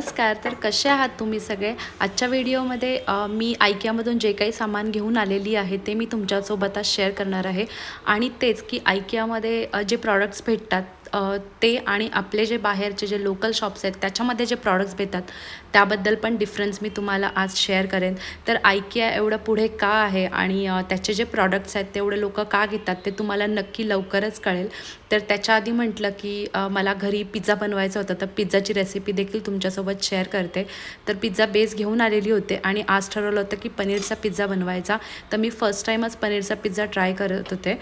नमस्कार तर कसे आहात तुम्ही सगळे? आजच्या व्हिडिओमध्ये मी आयकियामधून जे काही सामान घेऊन आलेली आहे ते मी तुमच्यासोबत आज शेअर करणार आहे. आणि तेच की आयकियामध्ये जे प्रॉडक्ट्स भेटतात ते आणि आपले जे बाहेरचे जे लोकल शॉप्स आहेत त्याच्यामध्ये जे प्रॉडक्ट्स भेटतात त्याबद्दल पण डिफरन्स मी तुम्हाला आज शेअर करेन. तर आयकिया एवढं पुढे का आहे आणि त्याचे जे प्रॉडक्ट्स आहेत तेवढे लोक का घेतात ते तुम्हाला नक्की लवकरच कळेल. तर त्याच्या आधी म्हटलं की मला घरी पिझ्झा बनवायचा होता तर पिझ्झाची रेसिपी देखील तुमच्यासोबत शेअर करते. तर पिझ्झा बेस घेऊन आलेली होते आणि आज ठरवलं होतं की पनीरचा पिझ्झा बनवायचा. तर मी फर्स्ट टाईमच पनीरचा पिझ्झा ट्राय करत होते.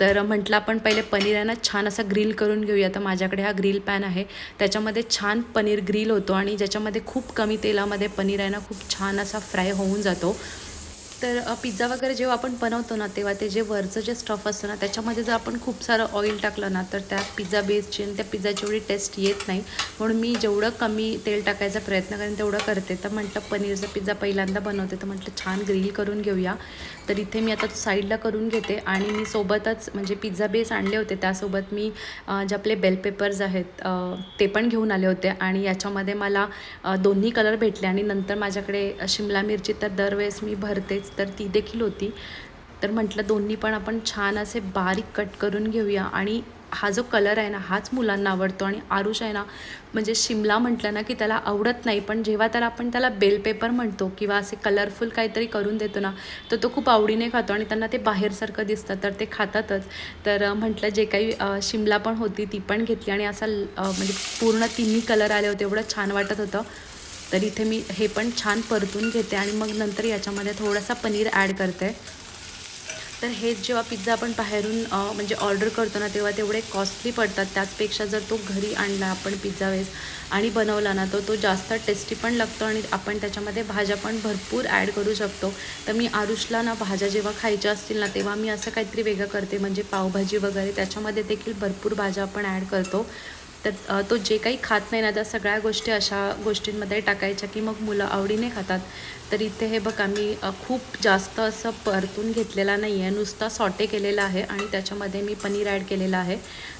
तर म्हटलं आपण पहिले पनीर आहे ना छान असं ग्रिल करून घेऊया. तर माझ्याकडे हा ग्रिल पॅन आहे. त्याच्यामध्ये छान पनीर ग्रिल होतो आणि ज्याच्यामध्ये खूप कमी तेलामध्ये पनीर आहे ना खूप छान असा फ्राय होऊन जातो. तर पिझ्झा वगैरे जेव्हा आपण बनवतो ना तेव्हा ते जे वरचं जे स्टफ असतं ना त्याच्यामध्ये जर आपण खूप सारं ऑइल टाकलं ना तर त्या पिझ्झा बेसची आणि त्या पिझ्झाची एवढी टेस्ट येत नाही. म्हणून मी जेवढं कमी तेल टाकायचा प्रयत्न करेन तेवढं करते. तर म्हटलं पनीरचा पिझ्झा पहिल्यांदा बनवते तर म्हटलं छान ग्रिल करून घेऊया. तर इथे मी आता साईडला करून घेते आणि मी सोबतच म्हणजे पिझ्झा बेस आणले होते. त्यासोबत मी जे आपले बेल पेपर्स आहेत ते पण घेऊन आले होते आणि याच्यामध्ये मला दोन्ही कलर भेटले आणि नंतर माझ्याकडे शिमला मिरची तर दरवेळेस मी भरतेच. तर ती देखील होती. तर म्हटलं दोन्ही पण आपण छान असे बारीक कट करून घेऊया. आणि हा जो कलर आहे ना हाच मुलांना आवडतो. आणि आरुष आहे ना म्हणजे शिमला म्हटलं ना की त्याला आवडत नाही. पण जेव्हा त्याला आपण त्याला बेल पेपर म्हणतो किंवा असे कलरफुल काहीतरी करून देतो ना तर तो खूप आवडीने खातो. आणि त्यांना ते बाहेरसारखं दिसतं तर ते खातातच. तर म्हटलं जे काही शिमला पण होती ती पण घेतली. आणि असा ल- म्हणजे पूर्ण तिन्ही कलर आले होते. एवढं छान वाटत होतं. तर इथे मी हे पण छान परतून घेते आणि मग नंतर याच्यामध्ये थोडासा पनीर ॲड करते. तर हे जेव्हा पिझ्झा आपण बाहेरून म्हणजे ऑर्डर करतो ना तेव्हा तेवढे कॉस्टली पडतात. त्याचपेक्षा जर तो घरी आणला आपण पिझ्झा वेळेस आणि बनवला ना तर तो जास्त टेस्टी पण लागतो आणि आपण त्याच्यामध्ये भाज्या पण भरपूर ॲड करू शकतो. तर मी आरुषला ना भाज्या जेव्हा खायच्या असतील ना तेव्हा मी असं काहीतरी वेगळं करते. म्हणजे पावभाजी वगैरे त्याच्यामध्ये देखील भरपूर भाज्या आपण ॲड करतो. तर तो जे काही खात नाही ना त्या सगळ्या गोष्टी अशा गोष्टींमध्ये टाकायच्या की मग मुलं आवडीने खातात. तर इथे हे बघा मी खूप जास्त असं परतून घेतलेला नाही आहे नुसता सॉटे केलेला आहे आणि त्याच्यामध्ये मी पनीर ॲड केलेलं आहे.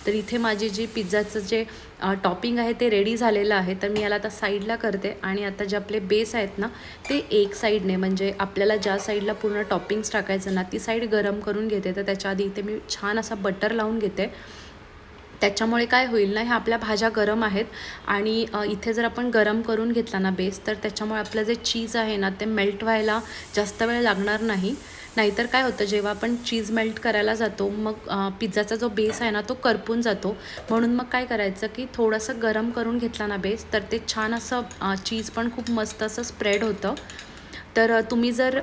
तर इथे माझी जी पिझ्झाचं जे टॉपिंग आहे ते रेडी झालेलं आहे. तर मी याला आता साईडला करते आणि आता जे आपले बेस आहेत ना ते एक साईडने म्हणजे आपल्याला ज्या साईडला पूर्ण टॉपिंग्स टाकायचं ना ती साईड गरम करून घेते. तर त्याच्या आधी इथे मी छान असा बटर लावून घेते. त्याच्यामुळे काय होईल ना ह्या आपल्या भाज्या गरम आहेत आणि इथे जर आपण गरम करून घेतला ना बेस तर त्याच्यामुळे आपलं जे चीज आहे ना ते मेल्ट व्हायला जास्त वेळ लागणार नाही. नाहीतर काय होतं जेव्हा आपण चीज मेल्ट करायला जातो मग पिझ्झाचा जो बेस आहे ना तो करपून जातो. म्हणून मग काय करायचं की थोडंसं गरम करून घेतला ना बेस तर ते छान असं चीज पण खूप मस्त असं स्प्रेड होतं. तर तुम्ही जर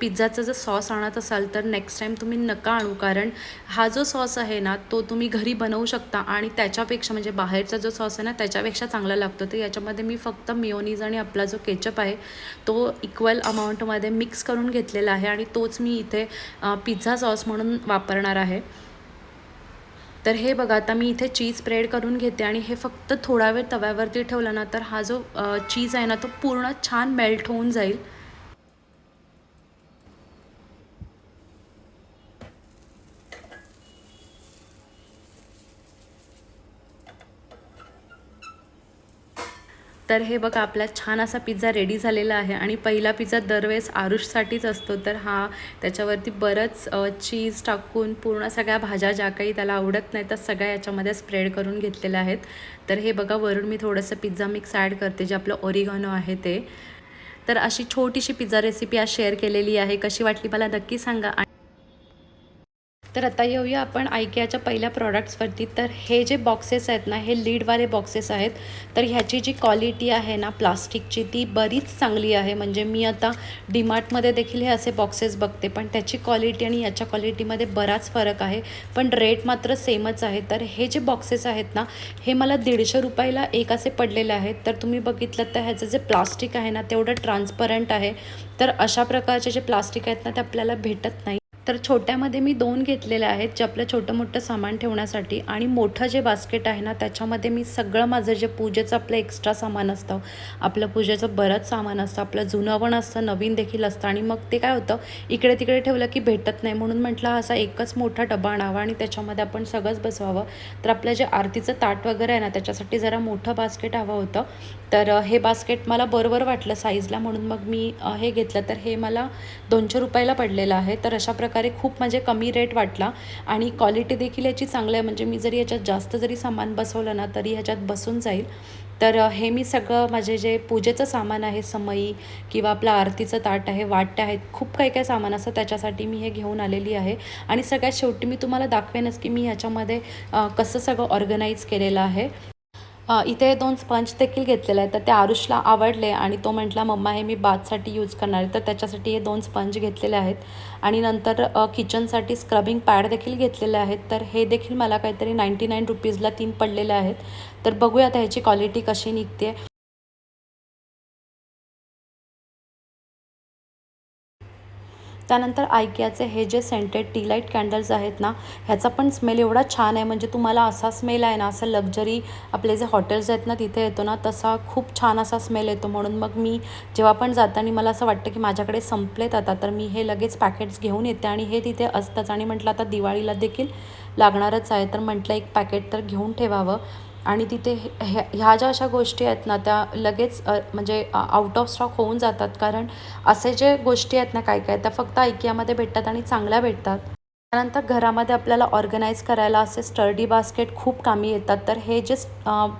पिझ्झाचा जर सॉस आणत असाल तर नेक्स्ट टाईम तुम्ही नका आणू कारण हा जो सॉस आहे ना तो तुम्ही घरी बनवू शकता आणि त्याच्यापेक्षा म्हणजे बाहेरचा जो सॉस आहे ना त्याच्यापेक्षा चांगला लागतो. तर याच्यामध्ये मी फक्त मिओनीज आणि आपला जो केचप आहे तो इक्वल अमाऊंटमध्ये मिक्स करून घेतलेला आहे आणि तोच मी इथे पिझ्झा सॉस म्हणून वापरणार आहे. तर हे बघा आता मी इथे चीज स्प्रेड करून घेते आणि हे फक्त थोडा वेळ तव्यावरती ठेवला ना तर हा जो चीज आहे ना तो पूर्ण छान मेल्ट होऊन जाईल. तर हे बघा आपला छान असा पिझ्झा रेडी झालेला आहे आणि पहिला पिझ्झा दरवेळेस आरुषसाठीच असतो. तर हा त्याच्यावरती बरंच चीज टाकून पूर्ण सगळ्या भाज्या ज्या काही त्याला आवडत नाही त्या सगळ्या याच्यामध्ये स्प्रेड करून घेतलेल्या आहेत. तर हे बघा वरून मी थोडंसं पिझ्झा मिक्स ॲड करते जे आपलं ओरिगॉनो आहे ते. तर अशी छोटीशी पिझ्झा रेसिपी आज शेअर केलेली आहे. कशी वाटली मला नक्की सांगा. आणि तर आता येऊया आपण आयकियाच्या पहिल्या प्रॉडक्ट्सवरती. तर हे जे बॉक्सेस आहेत ना हे लीडवाले बॉक्सेस आहेत. तर ह्याची जी क्वालिटी आहे ना प्लास्टिकची ती बरीच चांगली आहे. म्हणजे मी आता डीमार्टमध्ये देखील हे असे बॉक्सेस बघते पण त्याची क्वालिटी आणि याच्या क्वालिटीमध्ये बराच फरक आहे. पण रेट मात्र सेमच आहे. तर हे जे बॉक्सेस आहेत ना हे मला दीडशे रुपयाला एक असे पडलेले आहेत. तर तुम्ही बघितलं तर ह्याचं जे प्लास्टिक आहे ना तेवढं ट्रान्सपरंट आहे. तर अशा प्रकारचे जे प्लास्टिक आहेत ना ते आपल्याला भेटत नाही. तर छोट्यामध्ये मी दोन घेतलेल्या आहेत जे आपलं छोटं मोठं सामान ठेवण्यासाठी. आणि मोठं जे बास्केट आहे ना त्याच्यामध्ये मी सगळं माझं जे पूजेचं आपलं एक्स्ट्रा सामान असतं आपलं पूजेचं बरंच सामान असतं आपलं जुनं पण असतं नवीन देखील असतं. आणि मग ते काय होतं इकडे तिकडे ठेवलं की भेटत नाही. म्हणून म्हटलं असा एकच मोठा डबा आणावा आणि त्याच्यामध्ये आपण सगळंच बसवावं. तर आपलं जे आरतीचं ताट वगैरे आहे ना त्याच्यासाठी जरा मोठं बास्केट हवं होतं. तर हे बास्केट मला बरोबर वाटलं साईजला म्हणून मग मी हे घेतलं. तर हे मला दोनशे रुपयाला पडलेलं आहे. तर अशा प्रकारे खूप म्हणजे कमी रेट वाटला. आणि क्वालिटी देखील याची चांगली आहे. म्हणजे मी जरी याच्यात जास्त जरी सामान बसवलं ना तरी ह्याच्यात बसून जाईल. तर हे मी सगळं माझे जे पूजेचं सामान आहे समई किंवा आपलं आरतीचं ताट आहे वाट्या आहेत खूप काही काही सामान असतं. त्याच्यासाठी मी हे घेऊन आलेली आहे. आणि सगळ्यात शेवटी मी तुम्हाला दाखवेनच की मी ह्याच्यामध्ये कसं सगळं ऑर्गनाईज केलेलं आहे. इथे दोन स्पंज देखील घेतलेले आहेत. तर ते आरुषला आवडले आणि तो म्हटला मम्मा हे मी बाथसाठी यूज करणार आहे. तर त्याच्यासाठी हे दोन स्पंज घेतलेले आहेत. आणि नंतर किचनसाठी स्क्रबिंग पॅड देखील घेतलेले आहेत. तर हे देखील मला काहीतरी नाईंटी नाईन रुपीजला तीन पडलेले आहेत. तर बघूया आता ह्याची क्वालिटी कशी निघते त्यानंतर आयकियाचे हे जे सेंटेड टी लाइट कॅन्डल्स आहेत ना ह्याचा पण स्मेल एवढा छान आहे. म्हणजे तुम्हाला असा स्मेल आहे ना असं लक्झरी आपले जे हॉटेल्स आहेत ना तिथे येतो ना तसा खूप छान असा स्मेल येतो. म्हणून मग मी जेव्हा पण जाताना मला असं वाटतं की माझ्याकडे संपलेत आता तर मी हे लगेच पॅकेट्स घेऊन येते आणि हे तिथे असतंच. आणि म्हटलं आता दिवाळीला देखील लागणारच आहे तर म्हटलं एक पॅकेट तर घेऊन ठेवावं. आणि तिथे हे- ह्या ह्या ज्या अशा गोष्टी आहेत ना त्या लगेच म्हणजे आउट ऑफ स्टॉक होऊन जातात. कारण असे जे गोष्टी आहेत ना काय काय त्या फक्त ऐकियामध्ये भेटतात आणि चांगल्या भेटतात. त्यानंतर घरामध्ये आपल्याला ऑर्गनाईज करायला असे स्टर्डी बास्केट खूप कामी येतात. तर हे जे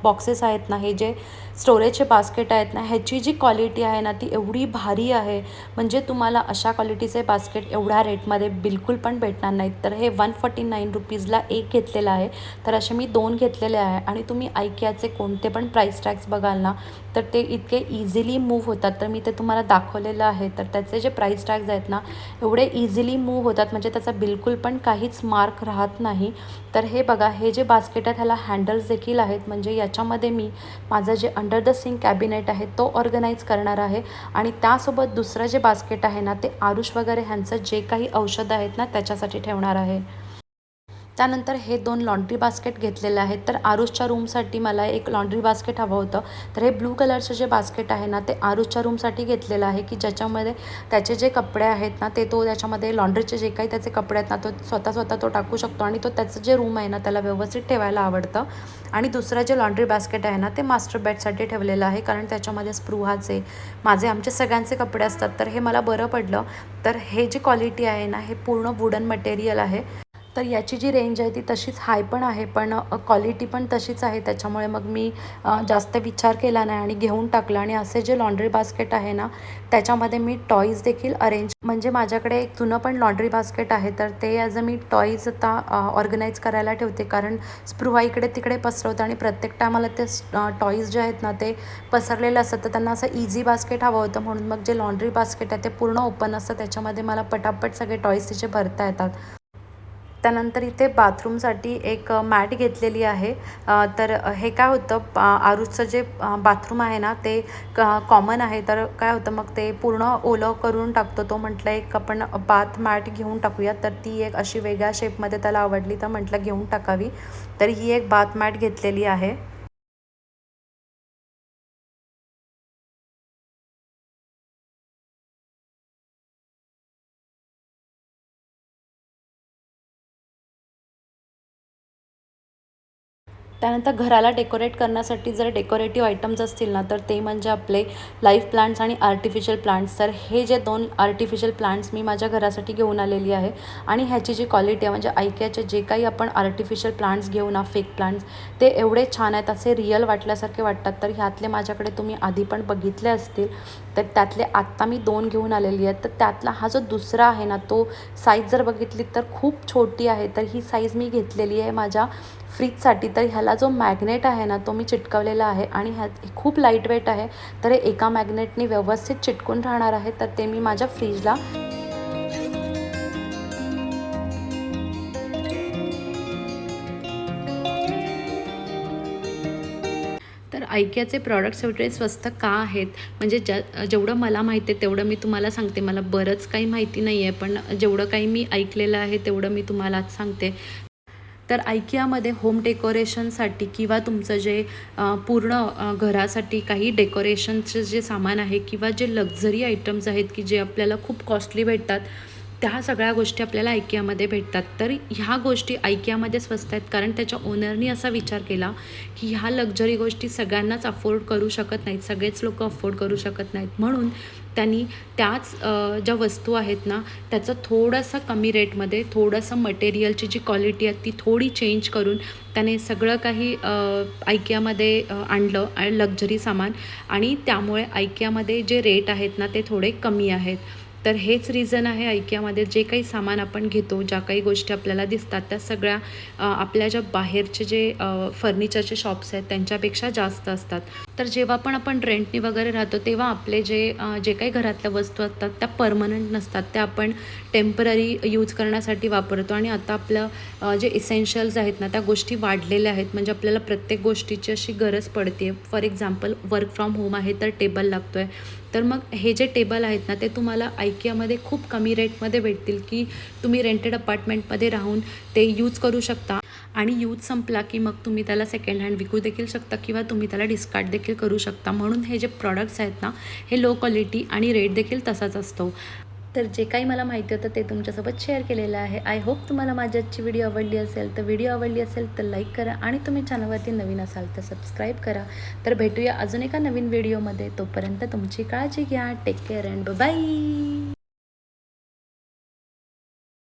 बॉक्सेस आहेत ना हे जे स्टोरेजचे बास्केट आहेत ना ह्याची जी क्वालिटी आहे ना ती एवढी भारी आहे. म्हणजे तुम्हाला अशा क्वालिटीचे बास्केट एवढ्या रेटमध्ये बिलकुल पण भेटणार नाहीत. तर हे वन फोर्टी नाईन रुपीजला एक घेतलेलं आहे. तर असे मी दोन घेतलेले आहे आणि तुम्ही ऐक्याचे कोणते पण प्राईस टॅग्स बघाल ना तर ते इतके इझिली मूव्ह होतात. तर मी ते तुम्हाला दाखवलेलं आहे. तर त्याचे जे प्राईस टॅग्स आहेत ना एवढे इझिली मूव्ह होतात. म्हणजे त्याचा बिलकुल पण काहीच मार्क राहत नाही. तर हे बघा हे जे बास्केट आहेत ह्याला हँडल्स देखील आहेत. म्हणजे याच्यामध्ये मी माझं जे अंडर द सिंक कॅबिनेट आहे तो ऑर्गनाईज करणार आहे. आणि त्यासोबत दुसरं जे बास्केट आहे ना ते आरुष वगैरे ह्यांचं जे काही औषधं आहेत ना त्याच्यासाठी ठेवणार आहे. त्यानंतर हे दोन लॉन्ड्री बास्केट घेतलेले आहेत. तर आरुषच्या रूमसाठी मला एक लॉन्ड्री बास्केट हवं होतं. तर हे ब्लू कलरचं जे बास्केट आहे ना ते आरुषच्या रूमसाठी घेतलेलं आहे की ज्याच्यामध्ये त्याचे जे कपडे आहेत ना ते तो त्याच्यामध्ये लॉन्ड्रीचे जे काही त्याचे कपडे आहेत ना तो स्वतः स्वतः तो टाकू शकतो आणि तो त्याचं जे रूम आहे ना त्याला व्यवस्थित ठेवायला आवडतं. आणि दुसरं जे लॉन्ड्री बास्केट आहे ना ते मास्टर बेडसाठी ठेवलेलं आहे कारण त्याच्यामध्ये स्पृहाचे माझे आमचे सगळ्यांचे कपडे असतात. तर हे मला बरं पडलं. तर हे जी क्वालिटी आहे ना हे पूर्ण वुडन मटेरियल आहे. तर याची जी रेंज आहे ती तशीच हाय पण आहे पण क्वालिटी पण तशीच आहे. त्याच्यामुळे मग मी जास्त विचार केला नाही आणि घेऊन टाकलं. आणि असे जे लॉन्ड्री बास्केट आहे ना त्याच्यामध्ये मी टॉईज देखील अरेंज म्हणजे माझ्याकडे एक जुनं पण लॉन्ड्री बास्केट आहे तर ते ॲज अ मी टॉईज आता ऑर्गनाईज करायला ठेवते. कारण स्पृहा इकडे तिकडे पसरवतं आणि प्रत्येक टायमाला ते टॉईज जे आहेत ना ते पसरलेलं असतं तर त्यांना असं इझी बास्केट हवं होतं. म्हणून मग जे लॉन्ड्री बास्केट आहे ते पूर्ण ओपन असतं. त्याच्यामध्ये मला पटापट सगळे टॉईज तिचे भरता येतात. त्यानंतर इथे बाथरूमसाठी एक मॅट घेतलेली आहे. तर हे काय होतं पा आरुषचं जे बाथरूम आहे ना ते क कॉमन आहे. तर काय होतं मग ते पूर्ण ओलं करून टाकतो तो म्हटलं एक आपण बाथ मॅट घेऊन टाकूया. तर ती एक अशी वेगळ्या शेपमध्ये त्याला आवडली तर म्हटलं घेऊन टाकावी. तर ही एक बाथ मॅट घेतलेली आहे. त्यानंतर घराला डेकोरेट करण्यासाठी जर डेकोरेटिव्ह आयटम्स असतील ना तर ते म्हणजे आपले लाईफ प्लांट्स आणि आर्टिफिशियल प्लांट्स तर हे जे दोन आर्टिफिशियल प्लांट्स मी माझ्या घरासाठी घेऊन आलेली आहे. आणि ह्याची जी क्वालिटी आहे म्हणजे ऐक्याचे जे काही आपण आर्टिफिशियल प्लांट्स घेऊ ना फेक प्लांट्स ते एवढे छान आहेत असे रिअल वाटल्यासारखे वाटतात. तर ह्यातले माझ्याकडे तुम्ही आधी पण बघितले असतील तर त्यातले आत्ता मी दोन घेऊन आलेली आहेत. तर त्यातला हा जो दुसरा आहे ना तो साईज जर बघितली तर खूप छोटी आहे. तर ही साईज मी घेतलेली आहे माझ्या फ्रीजसाठी तर ह्याला जो मॅग्नेट आहे ना तो मी चिटकवलेला आहे आणि ह्या खूप लाइट वेट आहे. तर हे एका मॅग्नेटने व्यवस्थित चिटकून राहणार आहे तर ते मी माझ्या फ्रीजला तर ऐक्याचे प्रॉडक्ट्स एवढे स्वस्त का आहेत? म्हणजे ज्या जेवढं मला माहिती आहे तेवढं मी तुम्हाला सांगते. मला बरंच काही माहिती नाही आहे पण जेवढं काही मी ऐकलेलं आहे तेवढं मी तुम्हाला आज सांगते. तर ऐकियामध्ये होम डेकोरेशनसाठी किंवा तुमचं जे पूर्ण घरासाठी काही डेकोरेशनचं जे सामान आहे किंवा जे लक्झरी आयटम्स आहेत की जे आपल्याला खूप कॉस्टली भेटतात त्या सगळ्या गोष्टी आपल्याला ऐकियामध्ये भेटतात. तर ह्या गोष्टी ऐकियामध्ये स्वस्त आहेत कारण त्याच्या ओनरनी असा विचार केला की ह्या लक्झरी गोष्टी सगळ्यांनाच अफोर्ड करू शकत नाहीत सगळेच लोक अफोर्ड करू शकत नाहीत. म्हणून त्यांनी त्याच ज्या वस्तू आहेत ना त्याचं थोडंसं कमी रेटमध्ये थोडंसं मटेरियलची जी क्वालिटी आहे ती थोडी चेंज करून त्याने सगळं काही ऐक्यामध्ये आणलं आणि लक्झरी सामान. आणि त्यामुळे ऐक्यामध्ये जे रेट आहेत ना ते थोडे कमी आहेत. तर हेच रिझन आहे ऐक्यामध्ये जे काही सामान आपण घेतो ज्या काही गोष्टी आपल्याला दिसतात त्या सगळ्या आपल्या ज्या बाहेरचे जे फर्निचरचे शॉप्स आहेत त्यांच्यापेक्षा जास्त असतात. तर जेव्हा पण आपण रेंटनी वगैरे राहतो तेव्हा आपले जे जे काही घरातल्या वस्तू असतात त्या परमनंट नसतात. त्या आपण टेंपररी यूज करण्यासाठी वापरतो. आणि आता आपलं जे इसेन्शियल्स आहेत ना त्या गोष्टी वाढलेल्या आहेत. म्हणजे आपल्याला प्रत्येक गोष्टीची अशी गरज पडते for example work from home आहे तर टेबल लागतो आहे तर मग हे जे टेबल आहेत ना ते तुम्हाला ऐकियामध्ये खूप कमी रेटमध्ये भेटतील की तुम्ही रेंटेड अपार्टमेंटमध्ये राहून ते यूज करू शकता. आणि यूज संपला की मग तुम्ही त्याला सेकंड हँड विकू देखील शकता किंवा तुम्ही त्याला डिस्कार्ड देखील करू शकता. म्हणून हे जे प्रॉडक्ट्स आहेत ना हे लो क्वालिटी आणि रेट देखील तसाच असतो. तर जे काही मला माहिती होतं ते तुमच्यासोबत शेअर केलेलं आहे. आय होप तुम्हाला माझी आजची व्हिडिओ आवडली असेल तर व्हिडिओ आवडली असेल तर लाईक करा आणि तुम्ही चॅनलवरती नवीन असाल तर सबस्क्राईब करा. तर भेटूया अजून एका नवीन व्हिडिओमध्ये तोपर्यंत तुमची काळजी घ्या. Take care and bye